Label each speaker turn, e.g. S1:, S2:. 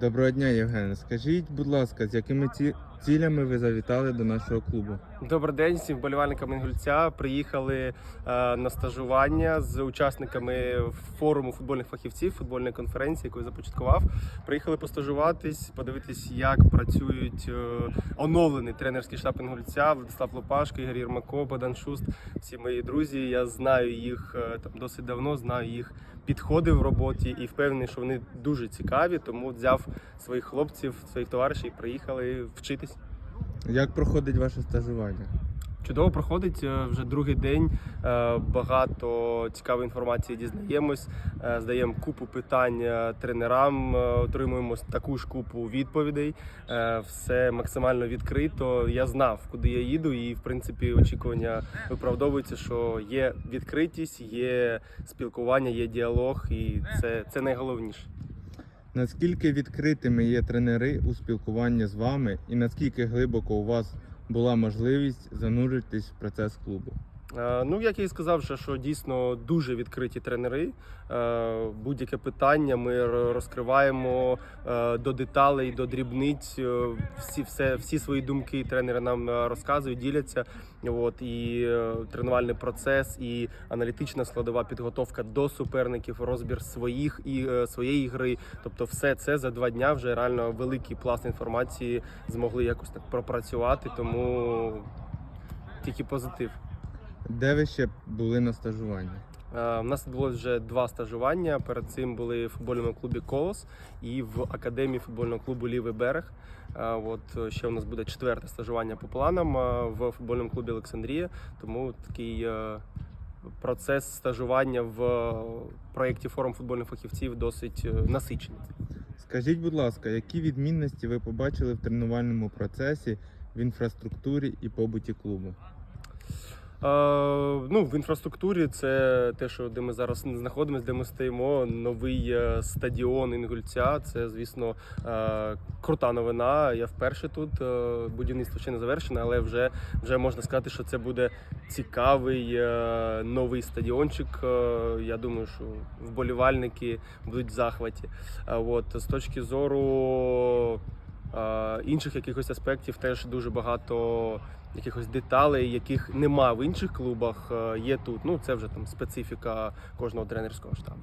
S1: Доброго дня, Євген. Скажіть, будь ласка, з якими ці... цілями ви завітали до нашого клубу?
S2: Добрий день всім вболівальникам Інгульця. Приїхали е, на стажування з учасниками форуму футбольних фахівців, футбольної конференції, яку я започаткував. Приїхали постажуватись, подивитись, як працюють е, оновлений тренерський штаб Інгульця, Владислав Лопашко, Ігор Єрмако, Богдан Шуст. Всі мої друзі. Я знаю їх е, там досить давно, знаю їх підходи в роботі і впевнений, що вони дуже цікаві. Тому взяв своїх хлопців, своїх товаришів, приїхали вчитись.
S1: Як проходить ваше стажування?
S2: Чудово проходить е, вже другий день. е, Багато цікавої інформації дізнаємось. е, Здаємо купу питань тренерам, отримуємо таку ж купу відповідей. Все максимально відкрито. Я знав, куди я їду, і в принципі очікування виправдовуються, що є відкритість, є спілкування, є діалог, і це, це найголовніше.
S1: Наскільки відкритими є тренери у спілкуванні з вами, і наскільки глибоко у вас була можливість зануритись в процес клубу?
S2: Е, Ну, як я і сказав, що, що дійсно дуже відкриті тренери. Е, Будь-яке питання ми розкриваємо е, до деталей, до дрібниць. Всі, все, всі свої думки тренери нам розказують, діляться. От і тренувальний процес, і аналітична складова підготовка до суперників, розбір своїх і своєї гри. Тобто, все це за два дня вже реально великий пласт інформації змогли якось так пропрацювати. Тому тільки позитив.
S1: Де ви ще були на стажуванні?
S2: Е, У нас було вже два стажування. Перед цим були в футбольному клубі Колос і в академії футбольного клубу Лівий берег. Е, От е, ще у нас буде четверте стажування по планам е, в футбольному клубі Олександрія. Тому такий е, процес стажування в е, проєкті форум футбольних фахівців досить е, насичений.
S1: Скажіть, будь ласка, які відмінності ви побачили в тренувальному процесі, в інфраструктурі і побуті клубу?
S2: Ну, в інфраструктурі це те, що де ми зараз знаходимося, де ми стоїмо. Новий е, стадіон Інгульця. Це, звісно, е, крута новина. Я вперше тут. Е, будівництво ще не завершене, але вже, вже можна сказати, що це буде цікавий новий стадіончик. Я думаю, що вболівальники будуть в захваті. От з точки зору. Інших якихось аспектів теж дуже багато якихось деталей, яких нема в інших клубах, е, є тут. Ну це вже там специфіка кожного тренерського штабу.